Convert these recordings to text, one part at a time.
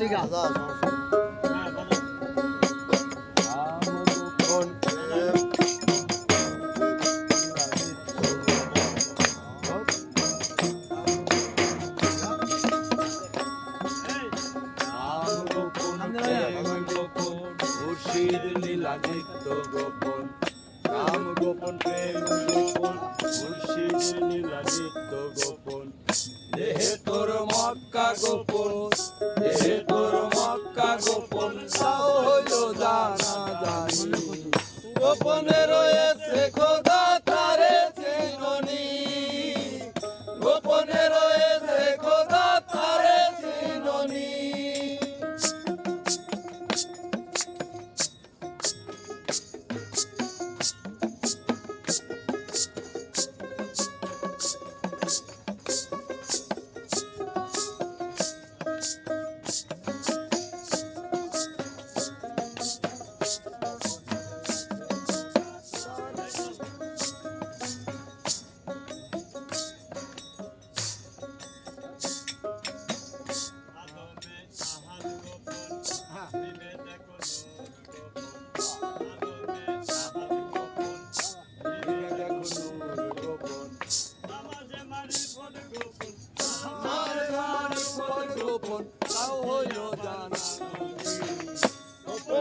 ঠিক আছে। মুর্শিদ লীলা নিত্য গোপন কাম গোপন প্রেম গোপন মুর্শিদ লীলা নিত্য গোপন দেহে তোর মক্কা গোপন রয়েছে খোদা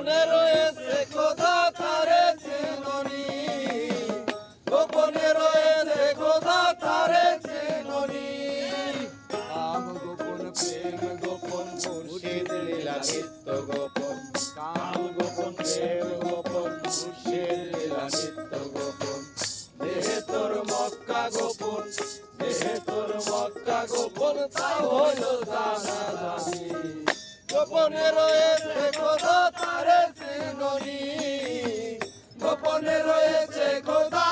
গোপনে রয়েছে খোদা তারে চেননি গোপনে রয়েছে খোদা তারে চেননি কাম গোপন প্রেম, গোপন মুর্শিদ লীলা নিত্য গোপন। কাম গোপন প্রেম, গোপন মুর্শিদ লীলা নিত্য গোপন। দেহে তোর মক্কা গোপন, দেহে তোর তা হলো জানা জানি গোপনে রয়েছে খোদা গোপনে রয়েছে খোদা।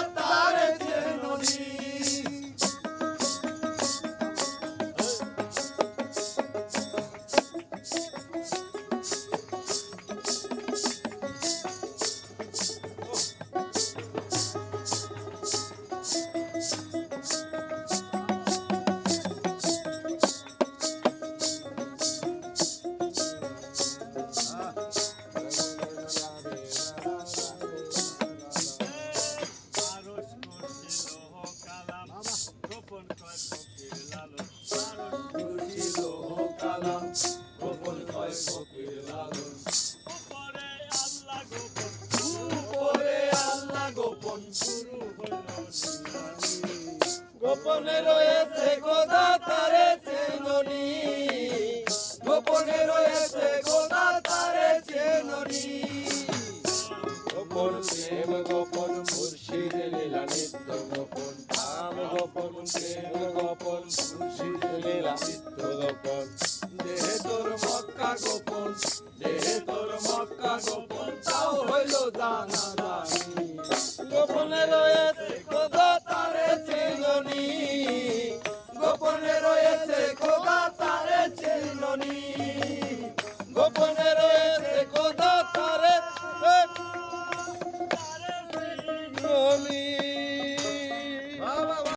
গোপনে রয়েছে গোদা তারে চেননি। গোপনে রয়েছে গোদা তারে চেননি। গোপন প্রেম, গোপন মুর্শিদ লীলা, নিত্য গোপন নাম গোপন প্রেম, গোপন মুর্শিদ মক্কা গোপন, দেহে মক্কা গোপন, তাও হইল জানা গোপনে রয়েছে।